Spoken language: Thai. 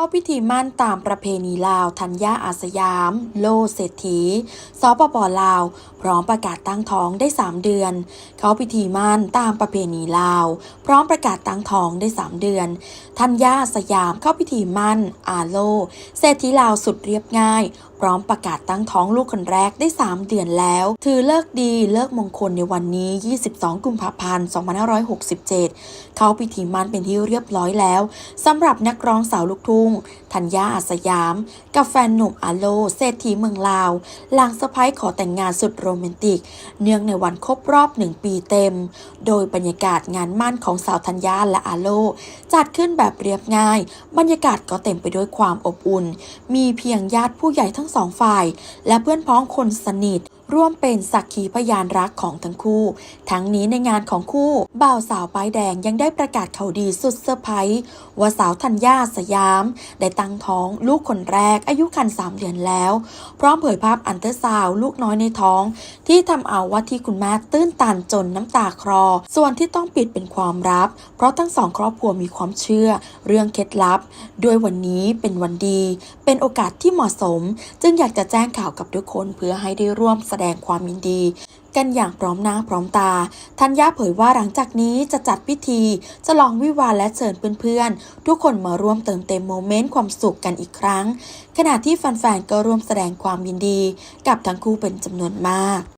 เข้าพิธีมั่นตามประเพณีลาวธัญญาอาสยาม โลเศรษฐีสปปลาว พร้อมประกาศตั้งท้องได้ 3 เดือน เข้าพิธีมั่นตามประเพณีลาว พร้อมประกาศตั้งท้องได้ 3 เดือนธัญญาอาสยามเข้าพิธีมั่นอาโลเศรษฐีลาวสุดเรียบง่าย พร้อมประกาศตั้งท้องลูกคนแรกได้ 3 เดือนแล้ว ถือเลิกดีเลิกมงคลในวันนี้ 22 กุมภาพันธ์ 2567 เข้าพิธีมั่นเป็นที่เรียบร้อยแล้วสำหรับนักร้องสาวลูกทุ่งธัญญาอาสยาม กับแฟนหนุ่มอาโลเศรษฐีเมืองลาวหลังเซอร์ไพรส์ขอแต่งงานสุดโรแมนติก เนื่องในวันครบรอบหนึ่งปีเต็ม โดยบรรยากาศงานมั่นของสาวธัญญาและอาโล จัดขึ้นแบบเรียบง่าย บรรยากาศก็เต็มไปด้วยความอบอุ่น มีเพียงญาติผู้ใหญ่ทั้งสองฝ่าย และเพื่อนพ้องคนสนิท ร่วมเป็นสักขีพยานรักของทั้งคู่ ทั้งนี้ในงานของคู่บ่าวสาวป้ายแดงยังได้ประกาศข่าวดีสุดเซอร์ไพรส์ว่าสาวธัญญาสยาม ได้ตั้งท้องลูกคนแรกอายุคัน3เดือนแล้ว พร้อมเผยภาพอันเตอร์ซาวลูกน้อยในท้อง ที่ทำเอาว่าที่คุณแม่ตื้นตันจนน้ำตาคลอ ส่วนที่ต้องปิดเป็นความลับ เพราะทั้งสองครอบครัวมีความเชื่อ เรื่องเคล็ดลับ ด้วยวันนี้เป็นวันดี เป็นโอกาสที่เหมาะสม จึงอยากจะแจ้งข่าวกับทุกคนเพื่อให้ได้ร่วมสดงความยินดี กันอย่างพร้อมหน้าพร้อมตา ทัญญาเผยว่าหลังจากนี้จะจัดพิธีจะลองวิวาและเชิญเพื่อนๆ ทุกคนมาร่วมเติมเต็มโมเมนต์ความสุขกันอีกครั้ง ขณะที่แฟนๆก็ร่วมแสดงความยินดี กับทั้งคู่เป็นจำนวนมาก